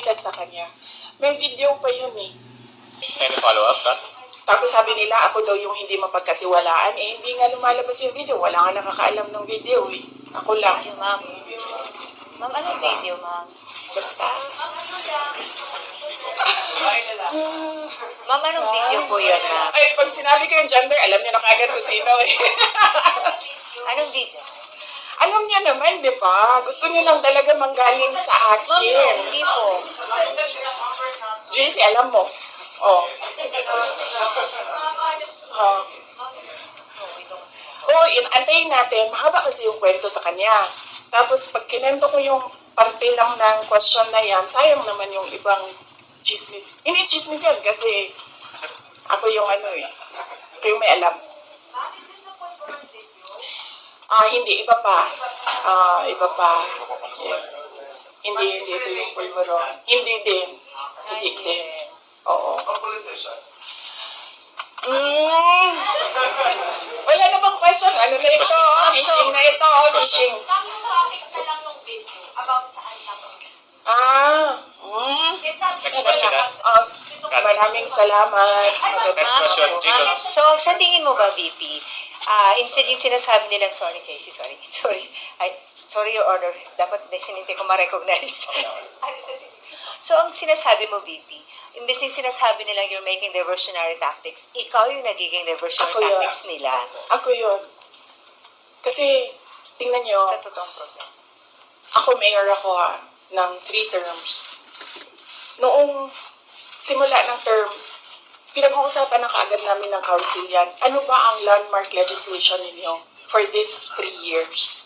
updated sa kanya. May video pa yun eh. Any follow-up, Kat? Tapos sabi nila, ako daw yung hindi mapagkatiwalaan. Eh, hindi nga lumalabas yung video. Wala nga nakakaalam ng video eh. Ako lang. Video, ma'am. Ma'am, anong video, ma'am? Basta. Ma'am, anong video po yun, ma'am? Ay, pag sinabi ko yung gender, alam niyo na kagad kung sino eh. Anong video? Alam niya naman, di ba? Gusto niyo lang talaga manggaling sa Ma'am, no, akin. hindi po. JC, alam mo. Oh. Oh. Oo, in antayin natin. Mahaba kasi yung kwento sa kanya. Tapos, pag kinento ko yung parte lang ng question na yan, sayang naman yung ibang chismis. Hindi chismis yan kasi ako yung ano eh. Yung may alam. Ah, hindi. Iba pa. Ah, iba pa. Yeah. Hindi, hindi ito yung pulveron. Hindi din. Hindi din. Oo. Mm. Wala na bang question? Ano na ito? Fishing na ito. Fishing. Topic na lang ng video about saan lang. Ah. Mm. Next question, ah. Ah, maraming salamat. Next question, Jason. So, sa tingin mo ba, VP, ah instead yung sinasabi nilang, sorry, Casey, sorry, sorry, ay, sorry, Your Honor, dapat hindi ko ma-recognize. so, ang sinasabi mo, VP, imbes yung sinasabi nilang you're making diversionary tactics, ikaw yung nagiging diversionary Ako yun. tactics nila Ako yun. Kasi, tingnan nyo, sa totoong problema. ako mayor ako ha, ng three terms. Noong simula ng term, pinag-uusapan na kaagad namin ng council yan. Ano ba ang landmark legislation ninyo for these three years?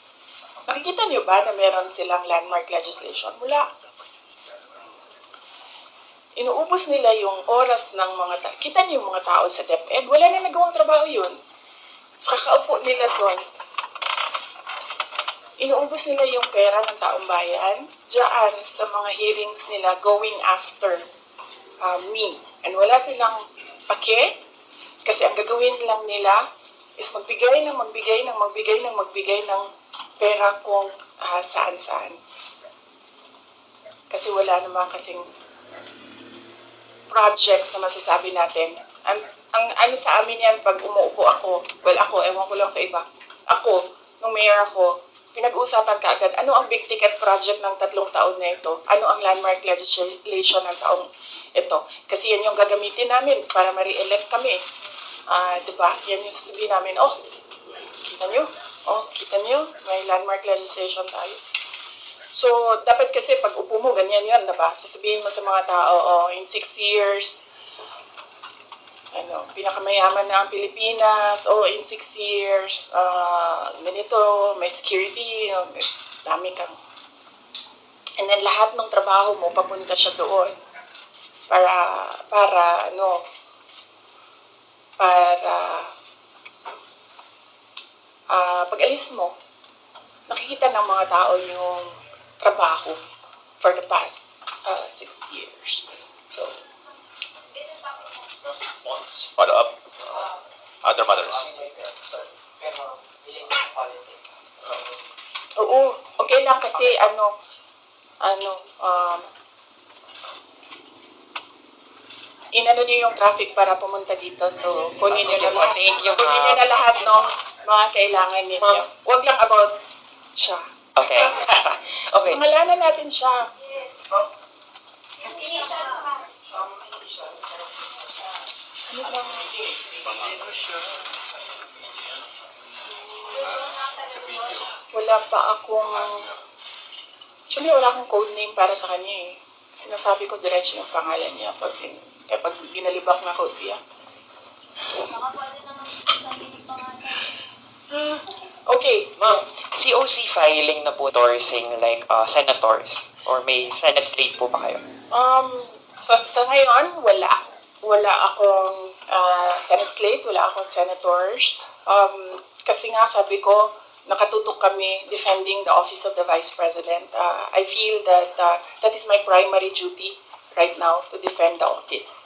Nakikita niyo ba na meron silang landmark legislation? Wala. Inuubos nila yung oras ng mga tao. Kita niyo yung mga tao sa DepEd, wala na nagawang trabaho yun. Sa kakaupo nila doon, inuubos nila yung pera ng taong bayan diyan sa mga hearings nila going after uh, me. And wala silang pake kasi ang gagawin lang nila is magbigay ng magbigay ng magbigay ng magbigay ng pera kung ah, saan-saan. Kasi wala naman kasing projects na masasabi natin. Ang, ang ano sa amin yan, pag umuupo ako, well ako, ewan ko lang sa iba, ako, nung mayor ako, pinag-uusapan ka agad, ano ang big ticket project ng tatlong taon na ito? Ano ang landmark legislation ng taong ito? Kasi yan yung gagamitin namin para ma-re-elect kami. Ah, di ba? Yan yung sasabihin namin, oh, kita nyo? Oh, kita nyo? May landmark legislation tayo. So, dapat kasi pag upo mo, ganyan yan, diba? Sasabihin mo sa mga tao, oh, in six years, ano, pinakamayaman na ang Pilipinas, oh, in six years, ah, ganito, may security, oh, dami kang. And then lahat ng trabaho mo, papunta siya doon. Para, para, ano, para, ah, pag alis mo, nakikita ng mga tao yung trabaho for the past uh, six years. So, Follow-up. Other matters. oo, okay lang kasi ano, ano, um, inano niyo yung traffic para pumunta dito. So, kunin niyo na lahat. Thank you, Kunin niyo na lahat ng mga kailangan ninyo. Ma'am. Huwag lang about siya. Okay. okay. Pangalanan natin siya. Ano bang... Wala pa akong... Actually, wala akong code name para sa kanya eh. Sinasabi ko diretso yung pangalan niya pag, kapag ginalibak na ko siya. Tayo. Okay, Ma'am, COC filing na po endorsing like uh, senators or may Senate slate po ba kayo? Um, sa, sa ngayon, wala. Wala akong ah, Senate slate, wala akong senators. Um, kasi nga, sabi ko, nakatutok kami defending the office of the Vice President. Ah, I feel that ah, that is my primary duty right now to defend the office.